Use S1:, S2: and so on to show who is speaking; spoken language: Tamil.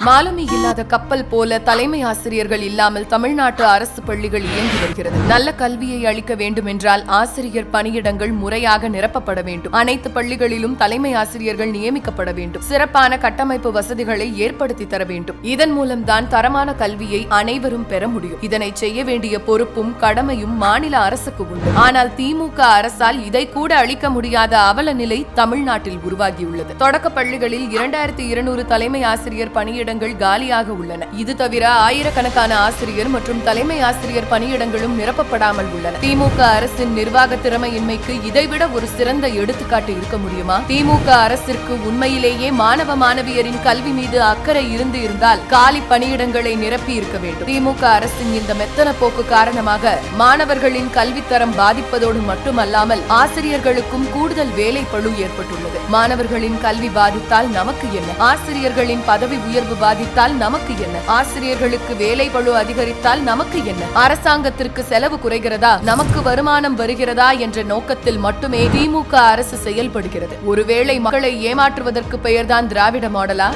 S1: மாலுமி இல்லாத கப்பல் போல தலைமை ஆசிரியர்கள் இல்லாமல் தமிழ்நாட்டு அரசு பள்ளிகள் இயங்கி வருகிறது. நல்ல கல்வியை அளிக்க வேண்டும் என்றால் ஆசிரியர் பணியிடங்கள் முறையாக நிரப்பப்பட வேண்டும். அனைத்து பள்ளிகளிலும் தலைமை ஆசிரியர்கள் நியமிக்கப்பட வேண்டும். சிறப்பான கட்டமைப்பு வசதிகளை ஏற்படுத்தி தர வேண்டும். இதன் மூலம்தான் தரமான கல்வியை அனைவரும் பெற முடியும். இதனை செய்ய வேண்டிய பொறுப்பும் கடமையும் மாநில அரசுக்கு உண்டு. ஆனால் திமுக அரசால் இதை கூட அளிக்க முடியாத அவல நிலை தமிழ்நாட்டில் உருவாகியுள்ளது. தொடக்க பள்ளிகளில் இரண்டாயிரத்தி இருநூறு தலைமை ஆசிரியர் பணியிடங்கள் காலியாக உள்ளன. இது தவிர ஆயிரக்கணக்கான ஆசிரியர் மற்றும் தலைமை ஆசிரியர் பணியிடங்களும் நிரப்பப்படாமல் உள்ளன. திமுக அரசின் நிர்வாக திறமையின்மைக்கு இதைவிட ஒரு சிறந்த எடுத்துக்காட்டு இருக்க முடியுமா? திமுக அரசிற்கு உண்மையிலேயே மாணவ மாணவியரின் கல்வி மீது அக்கறை இருந்து இருந்தால் காலி பணியிடங்களை நிரப்பி இருக்க வேண்டும். திமுக அரசின் இந்த மெத்தன போக்கு காரணமாக மாணவர்களின் கல்வித்தரம் பாதிப்பதோடு மட்டுமல்லாமல் ஆசிரியர்களுக்கும் கூடுதல் வேலை பழு ஏற்பட்டுள்ளது. மாணவர்களின் கல்வி பாதித்தால் நமக்கு என்ன? ஆசிரியர்களின் பதவி உயர்வு பாதித்தால் நமக்கு என்ன? ஆசிரியர்களுக்கு வேலை பழு அதிகரித்தால் நமக்கு என்ன? அரசாங்கத்திற்கு செலவு குறைகிறதா? நமக்கு வருமானம் வருகிறதா? என்ற நோக்கத்தில் மட்டுமே திமுக அரசு செயல்படுகிறது. ஒருவேளை மக்களை ஏமாற்றுவதற்கு பெயர்தான் திராவிட மாடலா?